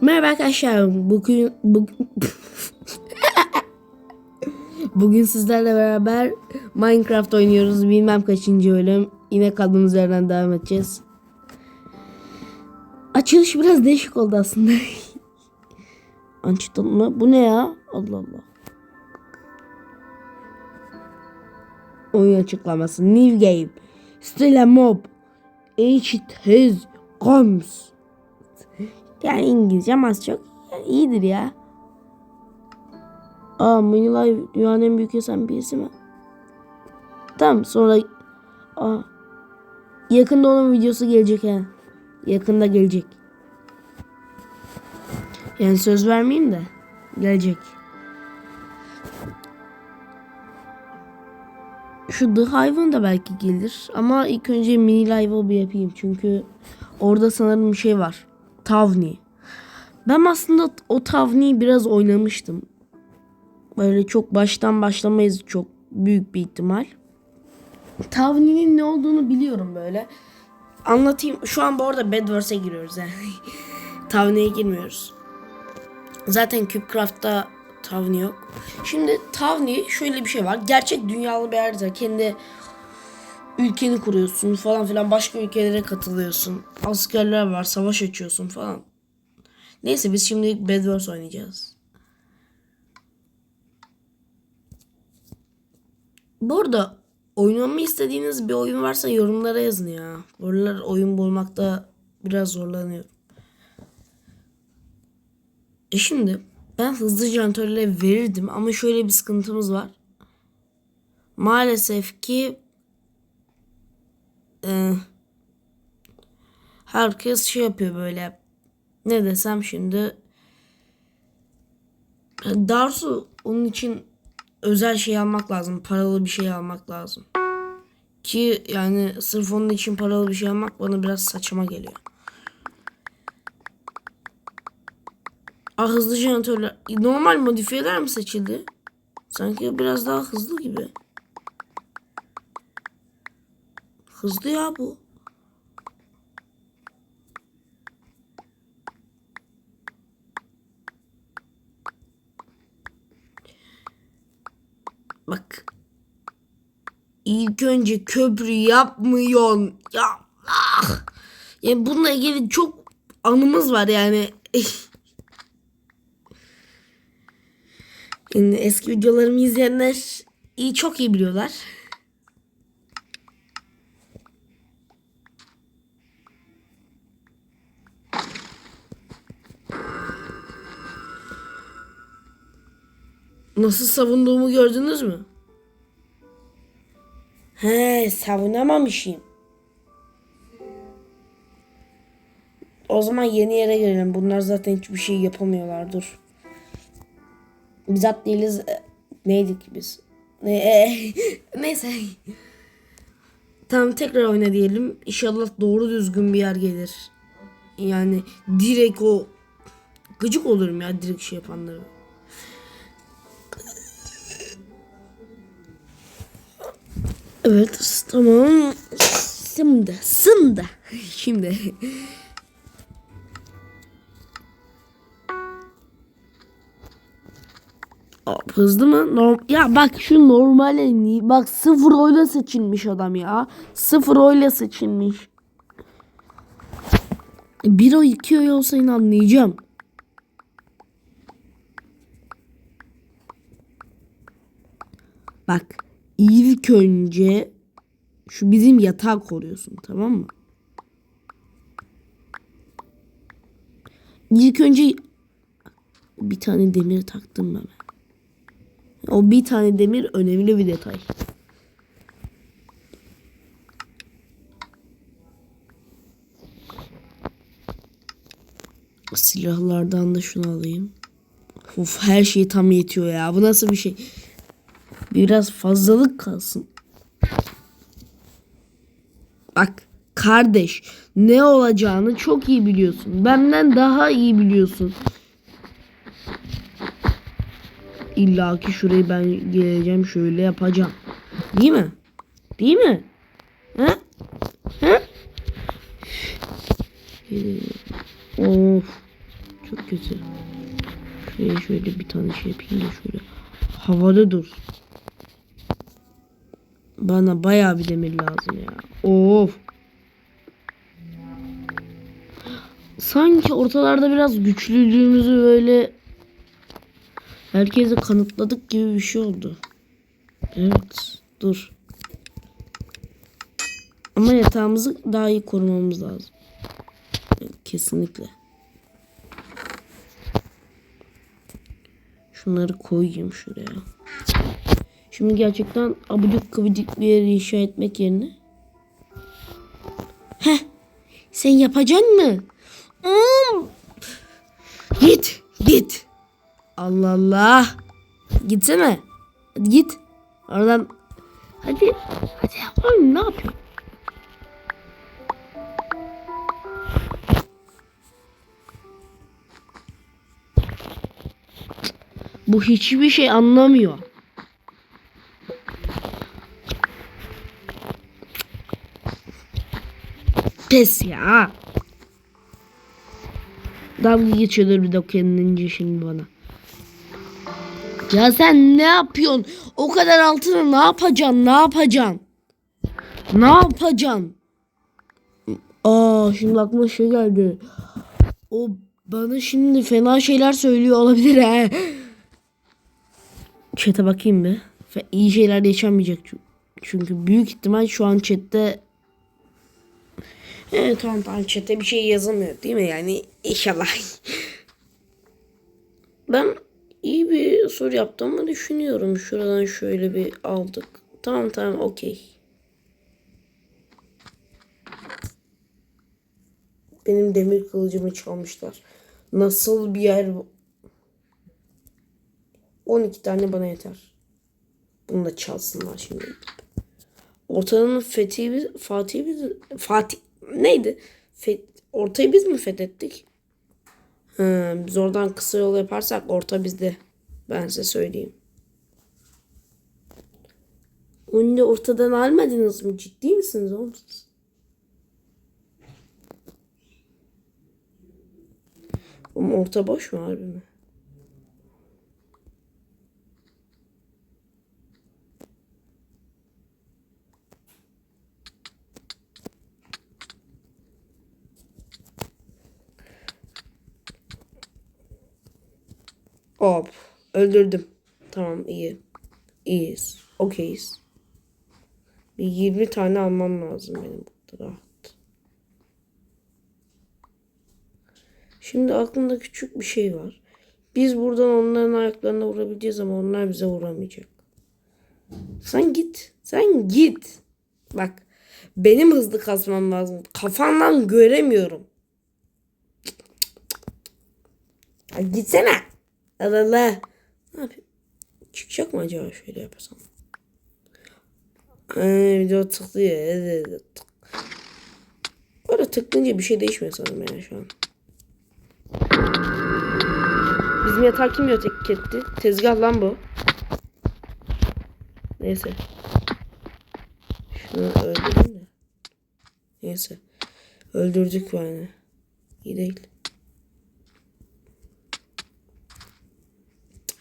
Merhaba arkadaşlar. Bugün bugün Bugün sizlerle beraber Minecraft oynuyoruz. Bilmem kaçıncı bölüm. Yine kaldığımız yerden devam edeceğiz. Açılış biraz değişik oldu aslında. Açtın mı? Bu ne ya? Allah Allah. Oyun açıklaması. New game. Still a mob. It has comes. Yani İngilizce az çok iyidir ya. Aa Minilive dünyanın en büyük SMP'si mi? Tamam sonra aa, yakında onun videosu gelecek ha. Yakında gelecek. Yani söz vermeyeyim de gelecek. Şu The Hive'ın da belki gelir ama ilk önce mini live'ı bir yapayım çünkü orada sanırım bir şey var. Tavni. Ben aslında o Tavni'yi biraz oynamıştım. Böyle çok baştan başlamayız çok büyük bir ihtimal. Tavni'nin ne olduğunu biliyorum böyle. Anlatayım. Şu an bu arada Bedwars'e giriyoruz yani. Tavni'ye girmiyoruz. Zaten CubeCraft'ta Tavni yok. Şimdi Tavni şöyle bir şey var. Gerçek dünyalı bir harita. Kendi ülkeni kuruyorsun falan filan. Başka ülkelere katılıyorsun. Askerler var. Savaş açıyorsun falan. Neyse biz şimdi Bedwars oynayacağız. Bu arada oynamamı istediğiniz bir oyun varsa yorumlara yazın ya. Buralar oyun bulmakta biraz zorlanıyorum. E şimdi ben hızlıca antrenörle verirdim ama şöyle bir sıkıntımız var. Maalesef ki e, herkes şey yapıyor böyle ne desem şimdi Darsu onun için özel şey almak lazım. Paralı bir şey almak lazım. Ki yani sırf onun için paralı bir şey almak bana biraz saçma geliyor. Ah hızlı jeneratörler. Normal modifiyeler mi seçildi? Sanki biraz daha hızlı gibi. Hızlı ya bu. Bak. İlk önce köprü yapmıyorsun. Ya ah. Yani bununla ilgili çok anımız var yani. yani eski videolarımı izleyenler iyi çok iyi biliyorlar. Nasıl savunduğumu gördünüz mü? He savunamamışım. O zaman yeni yere girelim. Bunlar zaten hiçbir şey yapamıyorlar. Dur. Biz at değiliz. E, Neydik biz? Ne, e, neyse. Tamam tekrar oyna diyelim. İnşallah doğru düzgün bir yer gelir. Yani direkt o gıcık olurum ya direkt şey yapanları. Evet tamam. Şimdi şimdi şimdi. Hızlı mı? Norm ya bak şu normal en iyi. Bak sıfır oyla seçilmiş adam ya. Sıfır oyla seçilmiş. Bir o iki oy olsa yine anlayacağım. Bak ilk önce şu bizim yatağı koruyorsun tamam mı? İlk önce bir tane demir taktım ben. O bir tane demir önemli bir detay. Silahlardan da şunu alayım. Of her şey tam yetiyor ya. Bu nasıl bir şey? Biraz fazlalık kalsın. Bak kardeş ne olacağını çok iyi biliyorsun. Benden daha iyi biliyorsun. İlla ki şurayı ben geleceğim şöyle yapacağım. Değil mi? Değil mi? Ha? Ha? Ee, of. çok kötü. Şuraya şöyle bir tane şey yapayım da şöyle. Havada dur. Bana bayağı bir demir lazım ya. Of. Sanki ortalarda biraz güçlülüğümüzü böyle herkese kanıtladık gibi bir şey oldu. Evet. Dur. Ama yatağımızı daha iyi korumamız lazım. Kesinlikle. Şunları koyayım şuraya. Şimdi gerçekten abucuk kıvıcık bir yer inşa etmek yerine. Heh. Sen yapacaksın mı? Hmm. Git. Git. Allah Allah. Gitsene. Hadi git. Oradan. Hadi. Hadi yapalım. Ne yapıyorsun? Bu hiçbir şey anlamıyor. Pes ya. Dalga geçiyordur bir de kendince şimdi bana. Ya sen ne yapıyorsun? O kadar altına ne yapacaksın? Ne yapacaksın? Ne yapacaksın? Aa şimdi aklıma şey geldi. O bana şimdi fena şeyler söylüyor olabilir he. Chat'e bakayım bir. İyi şeyler yaşanmayacak çü- çünkü büyük ihtimal şu an chatte Evet tamam tamam chatte bir şey yazamıyor değil mi yani inşallah. ben iyi bir soru yaptığımı düşünüyorum. Şuradan şöyle bir aldık. Tamam tamam okey. Benim demir kılıcımı çalmışlar. Nasıl bir yer bu? 12 tane bana yeter. Bunu da çalsınlar şimdi. Ortanın fethi biz, Fatih biz, Fatih neydi? Fet, ortayı biz mi fethettik? Ha, biz oradan kısa yol yaparsak orta bizde. Ben size söyleyeyim. Onu da ortadan almadınız mı? Ciddi misiniz oğlum siz? Oğlum orta boş mu harbi mi? Hop. Öldürdüm. Tamam iyi. İyiyiz. Okeyiz. Bir 20 tane almam lazım benim burada rahat. Şimdi aklımda küçük bir şey var. Biz buradan onların ayaklarına vurabileceğiz ama onlar bize vuramayacak. Sen git. Sen git. Bak. Benim hızlı kasmam lazım. Kafandan göremiyorum. Ya gitsene. Allah. Ne yapayım? Çıkacak mı acaba şöyle yapsam? Ee, video tıklıyor. Evet, evet. Böyle tıklayınca bir şey değişmiyor sanırım yani şu an. Bizim yatağı kim yatak etti? Tezgah lan bu. Neyse. Şunu öldürdüm de. Neyse. Öldürdük yani. İyi değil.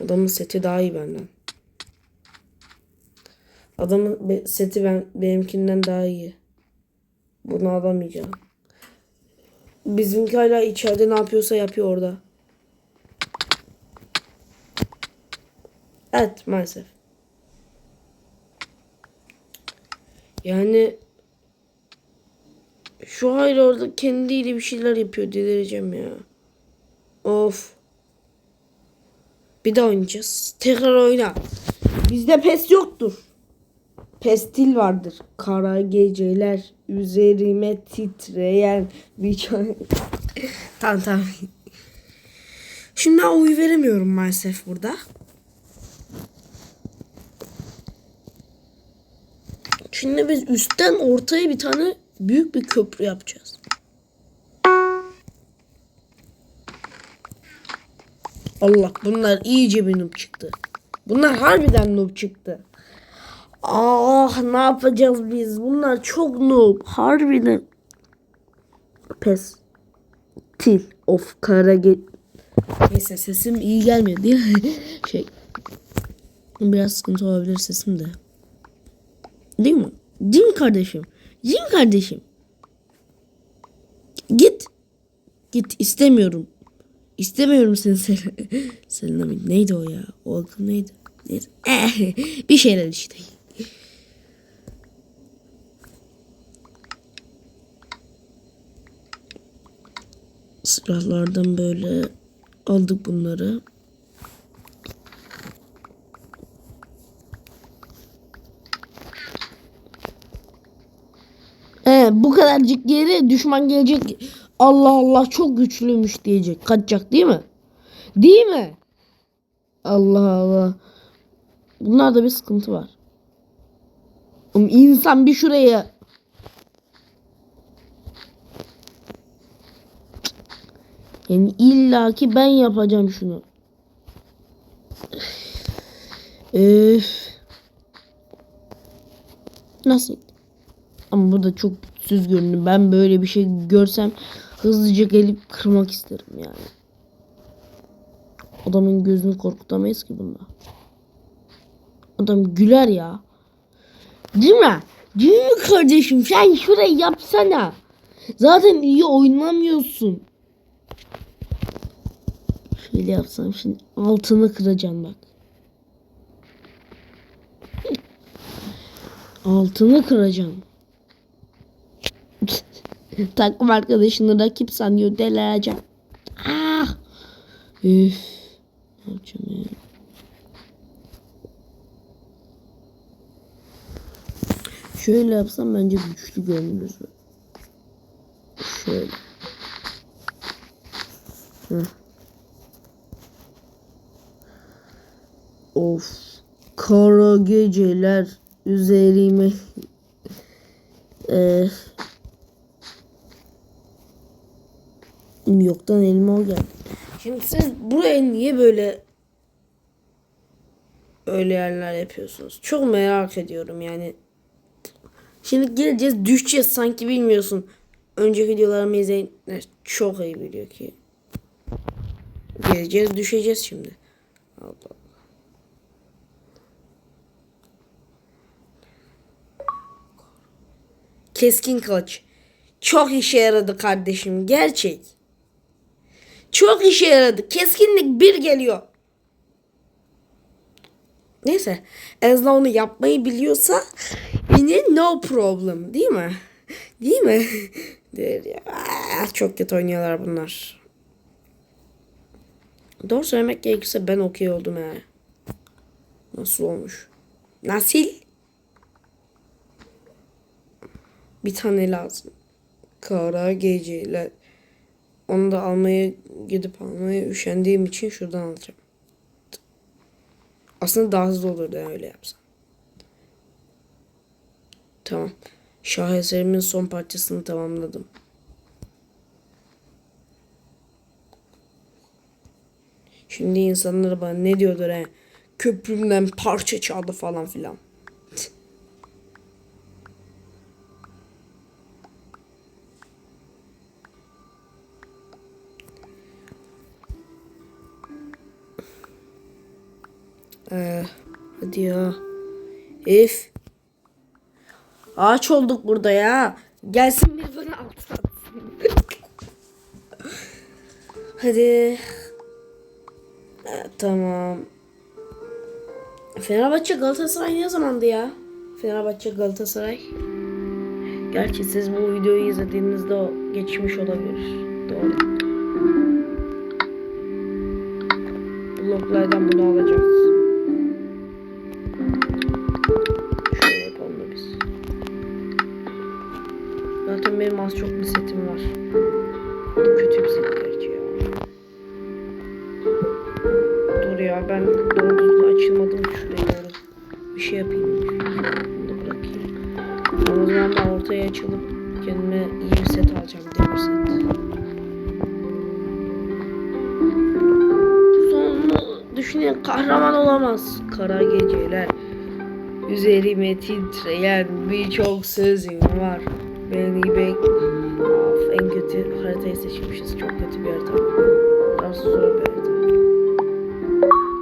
Adamın seti daha iyi benden. Adamın seti ben benimkinden daha iyi. Bunu alamayacağım. Bizimki hala içeride ne yapıyorsa yapıyor orada. Evet maalesef. Yani şu hayır orada kendiyle bir şeyler yapıyor delireceğim ya. Of. Bir daha oynayacağız. Tekrar oyna. Bizde pes yoktur. Pestil vardır. Kara geceler üzerime titreyen bir tamam tamam. Şimdi ben oy veremiyorum maalesef burada. Şimdi biz üstten ortaya bir tane büyük bir köprü yapacağız. Allah bunlar iyice bir noob çıktı. Bunlar harbiden noob çıktı. Ah ne yapacağız biz? Bunlar çok noob. Harbiden. Pes. Til. Of kara ge... Neyse sesim iyi gelmiyor değil mi? şey. Biraz sıkıntı olabilir sesim de. Değil mi? Değil mi kardeşim? Değil mi kardeşim? Git. Git istemiyorum. İstemiyorum seni seni. Senin neydi o ya? O akım neydi? Neyse. Eh, bir şeyler işte. Silahlardan böyle aldık bunları. Ee, bu kadarcık yere düşman gelecek. Allah Allah çok güçlüymüş diyecek. Kaçacak değil mi? Değil mi? Allah Allah. Bunlarda bir sıkıntı var. İnsan bir şuraya Yani illaki ben yapacağım şunu. Öf. Nasıl? Ama bu da çok güçsüz. Ben böyle bir şey görsem hızlıca gelip kırmak isterim yani. Adamın gözünü korkutamayız ki bunda. Adam güler ya. Değil mi? Değil mi kardeşim? Sen şurayı yapsana. Zaten iyi oynamıyorsun. Şöyle yapsam şimdi altını kıracağım bak. Altını kıracağım. Takım arkadaşını rakip sanıyor delireceğim. Ah! Üf. Ne yapacağım ya? Şöyle yapsam bence güçlü görünürüz. Şöyle. Hı. Of. Kara geceler üzerime ee, yoktan elma o geldi. Şimdi siz buraya niye böyle öyle yerler yapıyorsunuz? Çok merak ediyorum yani. Şimdi geleceğiz düşeceğiz sanki bilmiyorsun. Önceki videolarımı izleyenler çok iyi biliyor ki. Geleceğiz düşeceğiz şimdi. Allah. Keskin kılıç. Çok işe yaradı kardeşim. Gerçek. Çok işe yaradı. Keskinlik bir geliyor. Neyse. Ezla onu yapmayı biliyorsa yine no problem. Değil mi? Değil mi? Değil ya. Ah, Çok kötü oynuyorlar bunlar. Doğru söylemek gerekirse ben okey oldum ha. Nasıl olmuş? Nasıl? Bir tane lazım. Kara geceler. Onu da almaya gidip almaya üşendiğim için şuradan alacağım. Aslında daha hızlı olurdu öyle yapsam. Tamam. Şaheserimin son parçasını tamamladım. Şimdi insanlar bana ne diyorlar he? Köprümden parça çaldı falan filan. Ee, hadi ya. If. Ağaç olduk burada ya. Gelsin bir bana atsın. hadi. Ee, tamam. Fenerbahçe Galatasaray ne zamandı ya? Fenerbahçe Galatasaray. Gerçi siz bu videoyu izlediğinizde o geçmiş olabilir. Doğru. Bloklardan bunu alacağız. Benim az çok bir setim var. Bu kötü bir set gerçi ya. Dur ya ben doğru düzgün açılmadım şuraya. Bir şey yapayım. Bunu da bırakayım. Ama o zaman ben ortaya açılıp kendime iyi bir set alacağım. Demir set. Sonunu düşünen kahraman olamaz. Kara geceler. Üzerime titreyen birçok sözüm var. Beni bekleyin. Of en kötü haritayı seçmişiz. Çok kötü bir harita. Nasıl zor bir harita.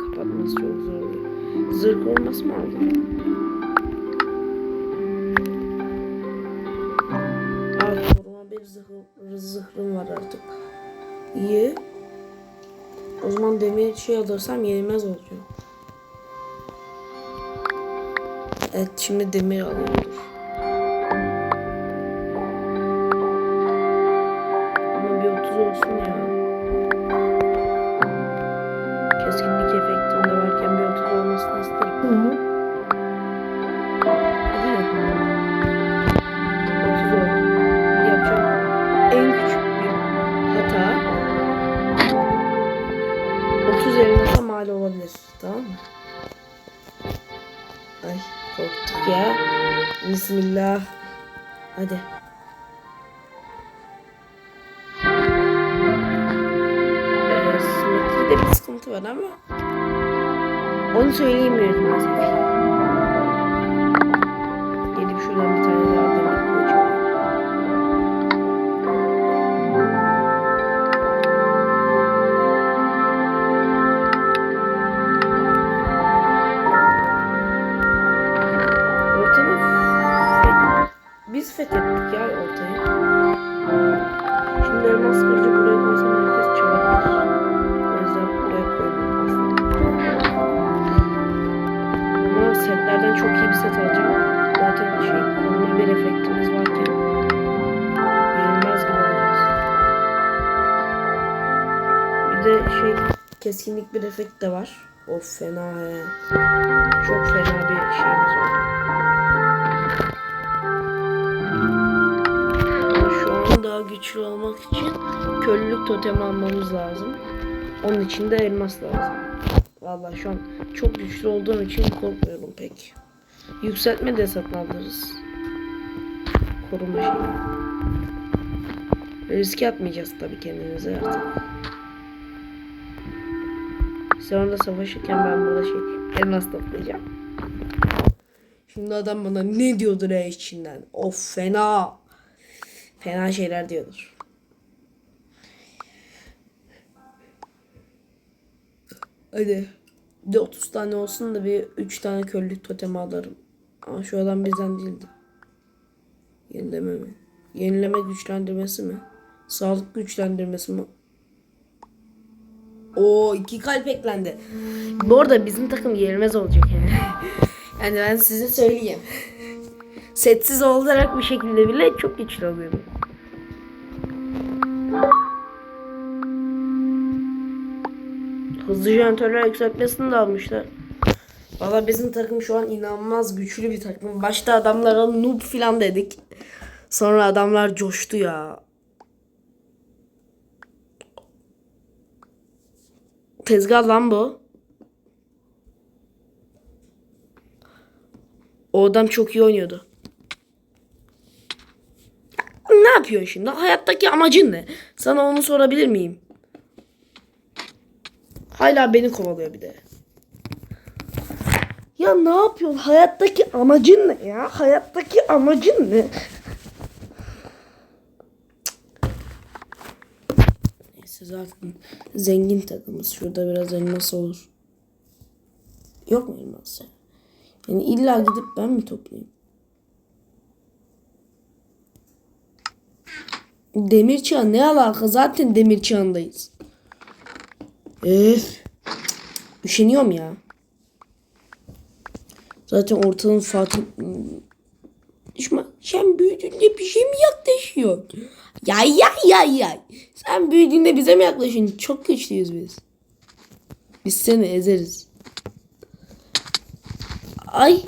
Kapatması çok zor. Zırh koruması mı aldım? Aa, koruma bir zırh, zırhım var artık. İyi. O zaman demir şey alırsam yenilmez olacağım. Evet şimdi demir alıyordur. Bismillah. Hadi. Ee, simetride bir sıkıntı var ama onu söyleyemiyorum maalesef. Setlerden çok iyi bir set alacağım. Zaten şey koruma bir efektimiz varken yenilmez gibi olacağız. Bir de şey keskinlik bir efekt de var. Of fena he. Çok fena bir şeyimiz oldu. Ama şu an daha güçlü olmak için köylülük totemi almamız lazım. Onun için de elmas lazım. Vallahi şu an çok güçlü olduğum için korkmuyorum pek. Yükseltme de satın. Koruma şeyi. Riske atmayacağız tabii kendimize artık. Sen orada savaşırken ben burada şey elmas toplayacağım. Şimdi adam bana ne diyordur ya içinden. Of fena. Fena şeyler diyordur. Hadi. De 30 tane olsun da bir 3 tane köylük totemi alırım. Ama şu adam bizden değildi. Yenileme mi? Yenileme güçlendirmesi mi? Sağlık güçlendirmesi mi? O iki kalp eklendi. Bu arada bizim takım yenilmez olacak yani. yani ben size söyleyeyim. Setsiz olarak bir şekilde bile çok güçlü oluyorum. Hızlı jantörler yükseltmesini de almışlar. Valla bizim takım şu an inanılmaz güçlü bir takım. Başta adamlara noob falan dedik. Sonra adamlar coştu ya. Tezgah lan bu. O adam çok iyi oynuyordu. Ne yapıyorsun şimdi? Hayattaki amacın ne? Sana onu sorabilir miyim? Hala beni kovalıyor bir de. Ya ne yapıyorsun? Hayattaki amacın ne ya? Hayattaki amacın ne? Neyse zaten zengin takımız. Şurada biraz elmas olur. Yok mu elmas ya? Yani illa gidip ben mi toplayayım? Demir çağı ne alaka? Zaten demir çağındayız. Öf. Üşeniyorum ya. Zaten ortalığın Fatih... Sen büyüdüğünde bir şey mi yaklaşıyor? Ya ya ya ya. Sen büyüdüğünde bize mi yaklaşıyorsun? Çok güçlüyüz biz. Biz seni ezeriz. Ay.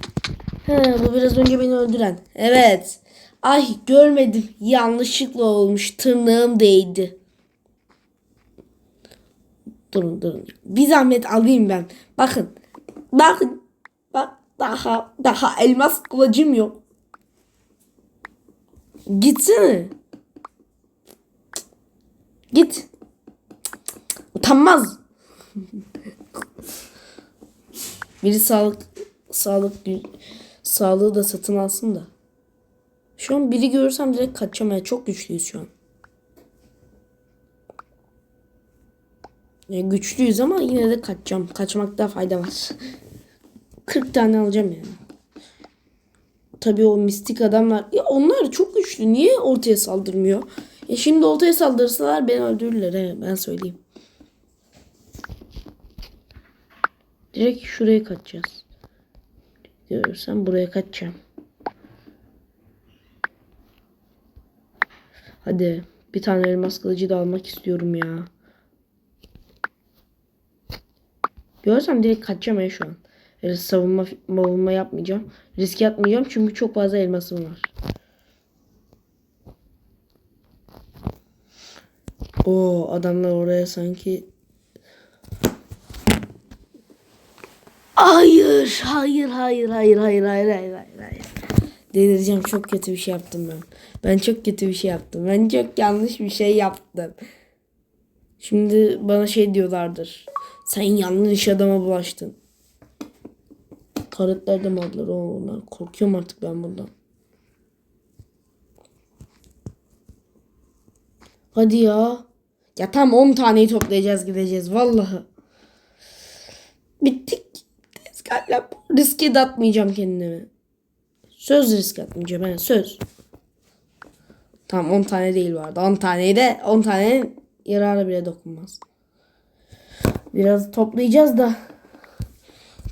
He, bu biraz önce beni öldüren. Evet. Ay görmedim. Yanlışlıkla olmuş. Tırnağım değdi. Durun durun. Bir zahmet alayım ben. Bakın. Bakın. Bak daha daha elmas kılıcım yok. Gitsene. Git. Utanmaz. Biri sağlık sağlık sağlığı da satın alsın da. Şu an biri görürsem direkt kaçacağım. Yani çok güçlüyüz şu an. Yani güçlüyüz ama yine de kaçacağım. Kaçmakta fayda var. 40 tane alacağım yani. Tabii o mistik adamlar. Ya onlar çok güçlü. Niye ortaya saldırmıyor? Ya şimdi ortaya saldırsalar beni öldürürler. He, ben söyleyeyim. Direkt şuraya kaçacağız. Diyorsam buraya kaçacağım. Hadi bir tane elmas kılıcı da almak istiyorum ya. Görsem direkt kaçacağım ya şu an. Öyle savunma, savunma yapmayacağım. Riske atmayacağım çünkü çok fazla elmasım var. O adamlar oraya sanki Hayır, hayır, hayır, hayır, hayır, hayır, hayır, hayır, hayır. Delireceğim. Çok kötü bir şey yaptım ben. Ben çok kötü bir şey yaptım. Ben çok yanlış bir şey yaptım. Şimdi bana şey diyorlardır. Sen yanlış adama bulaştın. Taretler de mi aldılar? Onlar. Korkuyorum artık ben bundan. Hadi ya. Ya tam 10 taneyi toplayacağız gideceğiz. Vallahi. Bittik. Riske de atmayacağım kendimi. Söz risk atmayacağım. Ben söz. Tamam 10 tane değil vardı. 10 taneyi de 10 tane yarara bile dokunmaz. Biraz toplayacağız da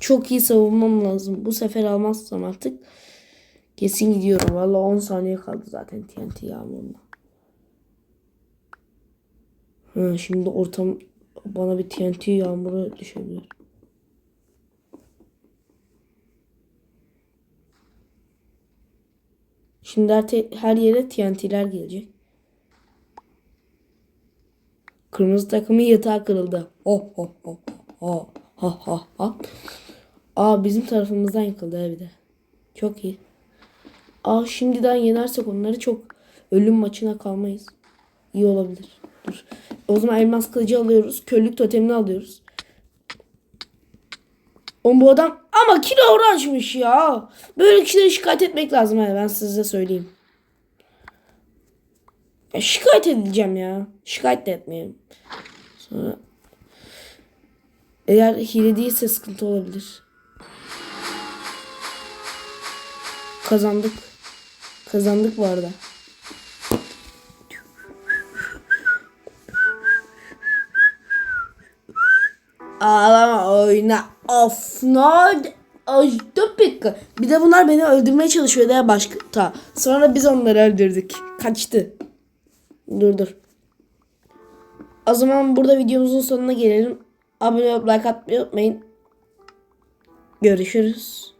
çok iyi savunmam lazım. Bu sefer almazsam artık kesin gidiyorum. Valla 10 saniye kaldı zaten TNT yağmuruna. Şimdi ortam bana bir TNT yağmuru düşebilir. Şimdi her, her yere TNT'ler gelecek. Kırmızı takımın yatağı kırıldı. Oh oh oh oh ha ha ha. Aa bizim tarafımızdan yıkıldı bir de. Çok iyi. Aa şimdiden yenersek onları çok ölüm maçına kalmayız. İyi olabilir. Dur. O zaman elmas kılıcı alıyoruz. Körlük totemini alıyoruz. Oğlum bu adam ama kilo uğraşmış ya. Böyle kişilere şikayet etmek lazım. Yani ben size söyleyeyim. Ya şikayet edeceğim ya. Şikayet de etmeyelim. Sonra eğer hile değilse sıkıntı olabilir. Kazandık. Kazandık bu arada. Ağlama oyna. Of no. Ay topik. Bir de bunlar beni öldürmeye çalışıyor ya başka. Sonra biz onları öldürdük. Kaçtı. Dur dur. O zaman burada videomuzun sonuna gelelim. Abone olup like atmayı unutmayın. Görüşürüz.